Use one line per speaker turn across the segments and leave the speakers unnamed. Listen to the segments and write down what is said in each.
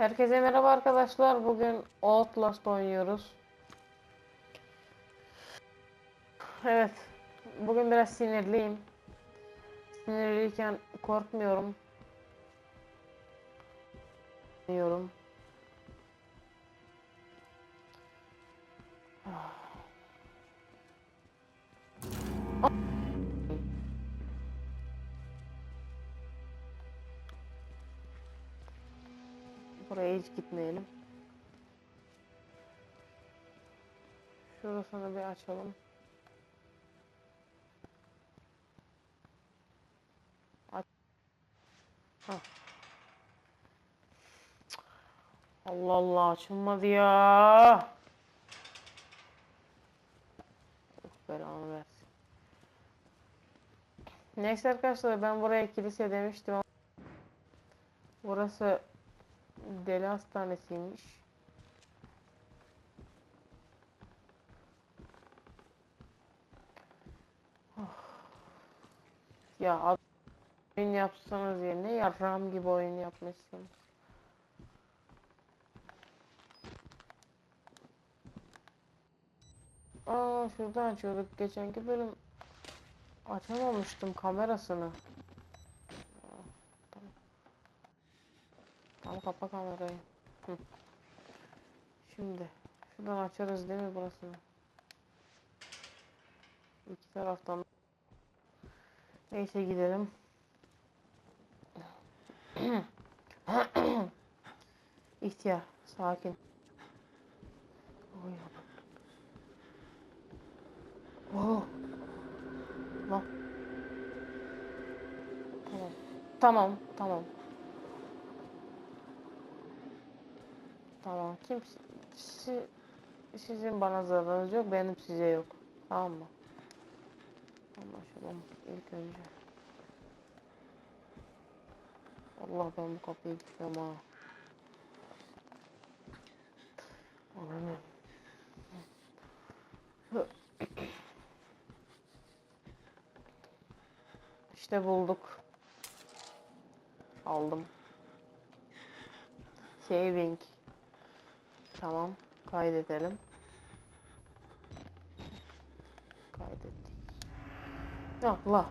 Herkese merhaba arkadaşlar. Bugün Outlast oynuyoruz. Evet. Bugün biraz sinirliyim. Sinirliyken korkmuyorum. Diyorum. Buraya hiç gitmeyelim. Şurasını bir açalım. Allah Allah açılmadı ya. Belanı versin. Neyse arkadaşlar ben buraya kilise demiştim burası deli hastanesiymiş. Oh. Ya oyun yapsanız yerine yarram gibi oyun yapmışsınız. Aa şuradan açıyorduk geçenki bölüm açamamıştım kamerasını. Aa, Tamam. Tamam kapa kamerayı. Hı. Şimdi şuradan açarız değil mi burasını? İki taraftan. Neyse gidelim. İhtiyar, sakin. Oy. Oh. Tamam. Tamam, tamam. Tamam. Kim si- sizin bana zararınız yok, benim size yok. Tamam mı? Anlaşalım ilk önce. Allah ben bu kapıyı kilitliyorum ha. Ananı. İşte bulduk. Aldım. Saving. Tamam. Kaydedelim. Kaydettik. Ya Allah.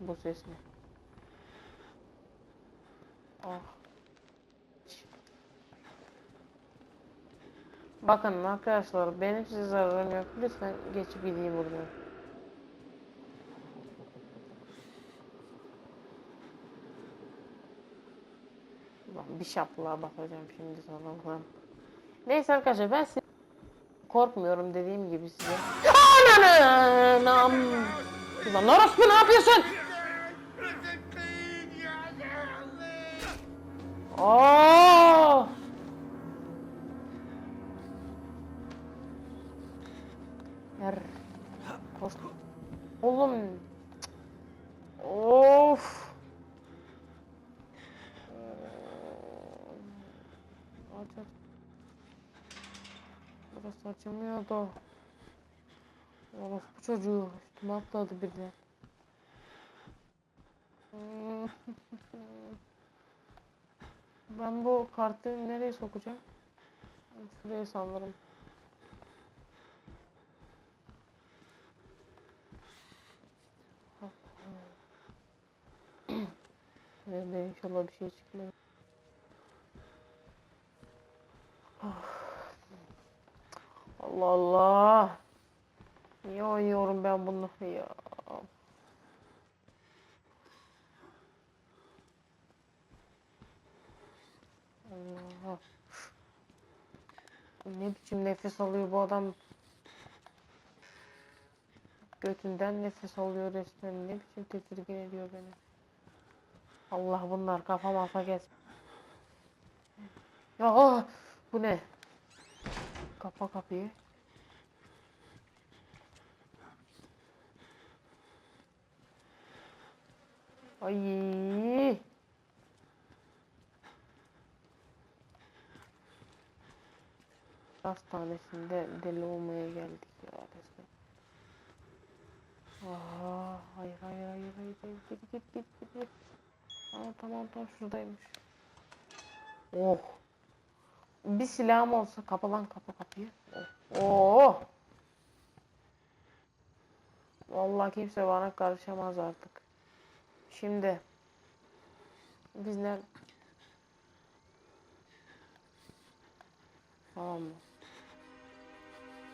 Bu ses ne? Ah. Bakın arkadaşlar benim size zararım yok. Lütfen geçip gideyim buradan. Bir şaplığa bakacağım şimdi sonra. Neyse arkadaşlar ben size korkmuyorum dediğim gibi size. Ananam. Ulan orospu ne yapıyorsun? Oo! Yer. Koş. Oğlum. Of. Aç aç. Burası açılmıyordu. Orospu çocuğu. Üstüme atladı birden. Ben bu kartı nereye sokacağım? Şuraya sanırım. Nerede inşallah bir şey çıkmaz. Allah Allah. Niye oynuyorum ben bunu ya? Allah. Ne biçim nefes alıyor bu adam? Götünden nefes alıyor resmen. Ne biçim tedirgin ediyor beni. Allah bunlar kafam alfa gez. Ya ah! bu ne? Kapa kapıyı. Ay. Hastanesinde deli olmaya geldik ya resmen. Aa, hayır hayır hayır hayır git git git git. Aa tamam tamam şuradaymış. Oh bir silahım olsa kapa lan kapa kapıyı. Oo. Vallahi kimse bana karışamaz artık. Şimdi biz ne Tamam mı?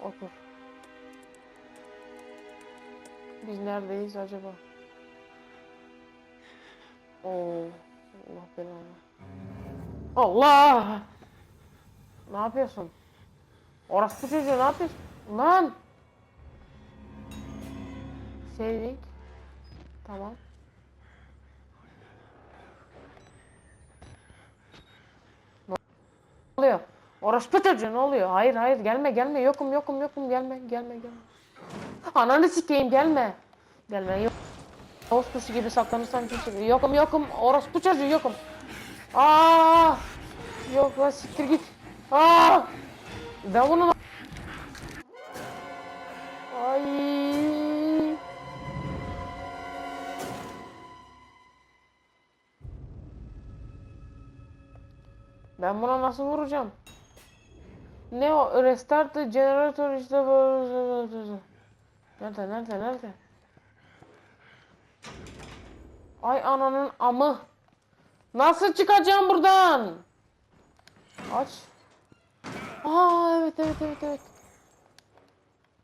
Otur. Biz neredeyiz acaba? Oo. Allah belanı. Allah! Ne yapıyorsun? Orası çocuğu ne yapıyorsun? Lan! Saving. Tamam. Ne oluyor? Orospu çocuğu ne oluyor? Hayır hayır gelme gelme yokum yokum yokum gelme gelme gelme. Ananı sikeyim gelme. Gelme yok. Kuşu gibi saklanırsan kimse yokum yokum orospu çocuğu yokum. Aa! Yok lan siktir git. Aa! Ben bunu Ay! Ben buna nasıl vuracağım? Ne o? Restart the generator işte. Nerede nerede nerede? Ay ananın amı. Nasıl çıkacağım buradan? Aç. Aa evet evet evet evet.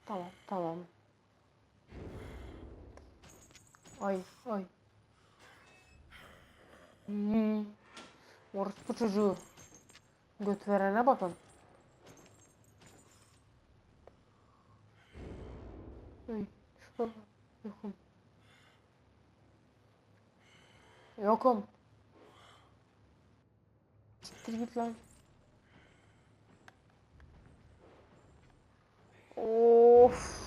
Tamam tamam. Ay ay. Hmm. Orospu çocuğu. Göt verene bakın. Yokum. Yokum. Siktir git lan. Of.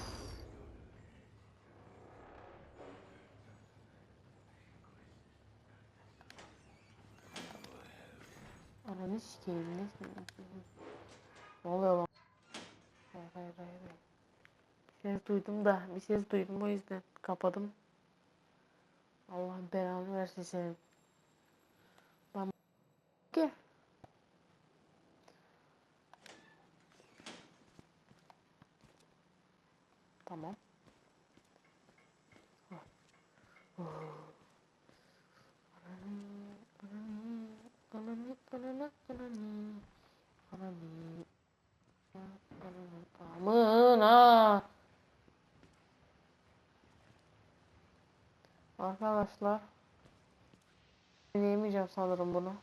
Ananı sikeyim ne Ne oluyor lan? Hayır hayır hayır. Bir ses duydum da bir ses duydum o yüzden kapadım. Allah belanı versin senin. Lan gel. Tamam. Ah. Oh. Ananı, ananı, ananı, ananı, ananı, ananı, ananı, amına. Arkadaşlar. Deneyemeyeceğim sanırım bunu.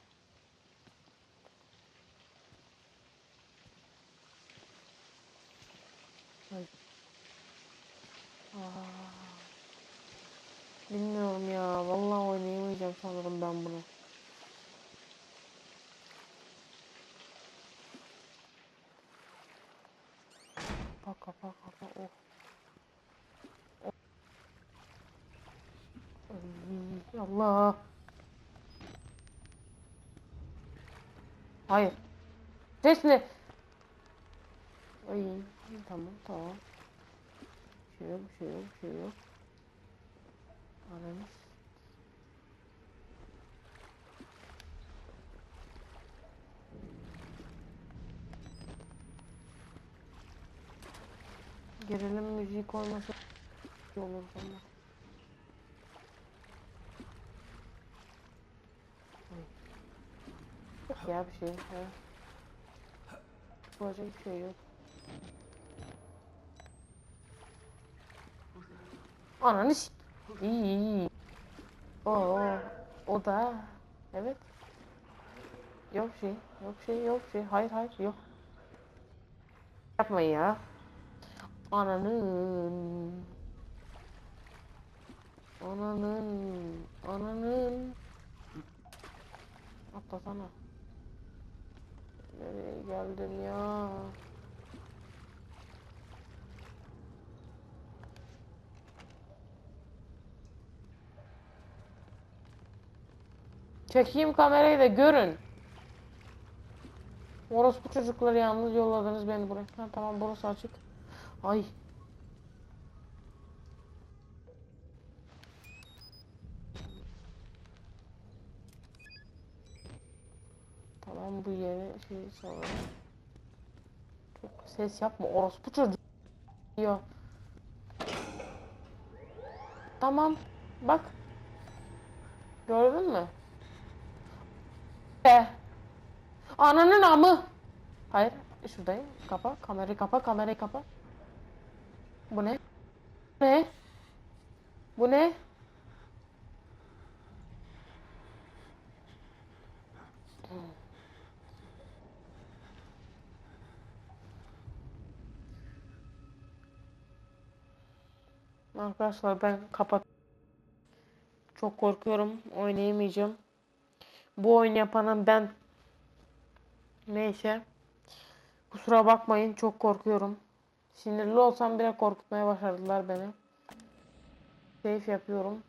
Ay. Bilmiyorum ya. Vallahi oynayamayacağım sanırım ben bunu. Kapa kapa kapa. Oh. Oh. Allah. Hayır. Ses ne? Ay tamam tamam. Şey yok bir şey yok bir şey yok. Ananı s- Gerilim müziği koyması iyi olur ama. Yok ya bir şey. Ha. Yapacak bir şey yok. Ananı s- İyi iyi. iyi. O da evet. Yok şey, yok şey, yok şey. Hayır hayır yok. Yapmayın ya. Ananın. Ananın. Ananın. Atlasana. Nereye geldim ya? Çekeyim kamerayı da görün. Orospu çocukları yalnız yolladınız beni buraya. Ha, tamam burası açık. Ay. Tamam. Ama bu yeni şey sonra. Çok ses yapma orospu çocuğu diyor. Tamam. Bak. Gördün mü? E. Ananın amı. Hayır. Şuradayım. Kapa. Kamerayı kapa. Kamerayı kapa. Bu ne? Ne? Bu ne? Arkadaşlar ben kapat. Çok korkuyorum. Oynayamayacağım. Bu oyun yapanın ben neyse. Kusura bakmayın çok korkuyorum. Sinirli olsam bile korkutmaya başardılar beni. Safe yapıyorum.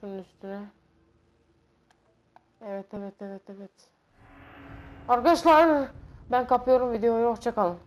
Şunun üstüne. Evet evet evet evet. Arkadaşlar ben kapıyorum videoyu. Hoşçakalın.